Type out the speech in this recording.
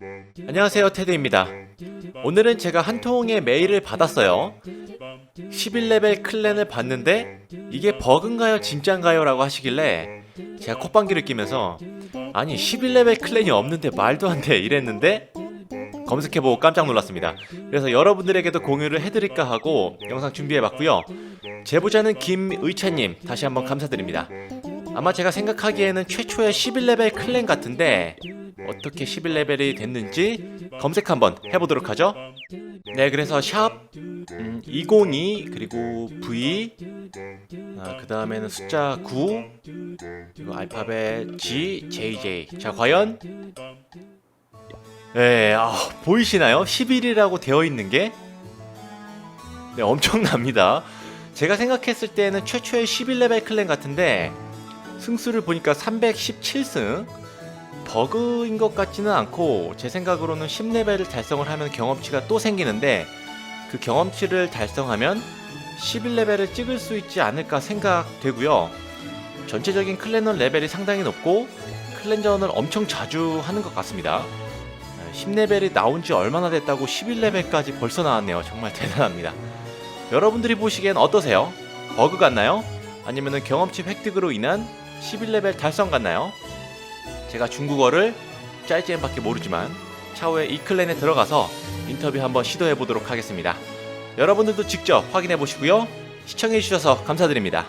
안녕하세요 테드입니다. 오늘은 제가 한 통의 메일을 받았어요. 11레벨 클랜을 봤는데 이게 버그인가요 진짠가요 라고 하시길래 제가 콧방귀를 끼면서 아니 11레벨 클랜이 없는데 말도 안 돼 이랬는데 검색해보고 깜짝 놀랐습니다. 그래서 여러분들에게도 공유를 해드릴까 하고 영상 준비해봤고요. 제보자는 김의찬님 다시 한번 감사드립니다. 아마 제가 생각하기에는 최초의 11레벨 클랜 같은데 어떻게 11레벨이 됐는지 검색 한번 해보도록 하죠. 네, 그래서 샵 음, 202 그리고 V 아, 그 다음에는 숫자 9 그리고 알파벳 G, JJ 자 과연 네, 아, 보이시나요? 11이라고 되어 있는 게 네, 엄청납니다. 제가 생각했을 때는 최초의 11레벨 클랜 같은데 승수를 보니까 317승 버그인 것 같지는 않고 제 생각으로는 10레벨을 달성을 하면 경험치가 또 생기는데 그 경험치를 달성하면 11레벨을 찍을 수 있지 않을까 생각되고요. 전체적인 클랜원 레벨이 상당히 높고 클랜전을 엄청 자주 하는 것 같습니다. 10레벨이 나온 지 얼마나 됐다고 11레벨까지 벌써 나왔네요. 정말 대단합니다. 여러분들이 보시기엔 어떠세요? 버그 같나요? 아니면 경험치 획득으로 인한 11레벨 달성 같나요? 제가 중국어를 짤잼밖에 모르지만 차후에 이 클랜에 들어가서 인터뷰 한번 시도해 보도록 하겠습니다. 여러분들도 직접 확인해 보시고요. 시청해 주셔서 감사드립니다.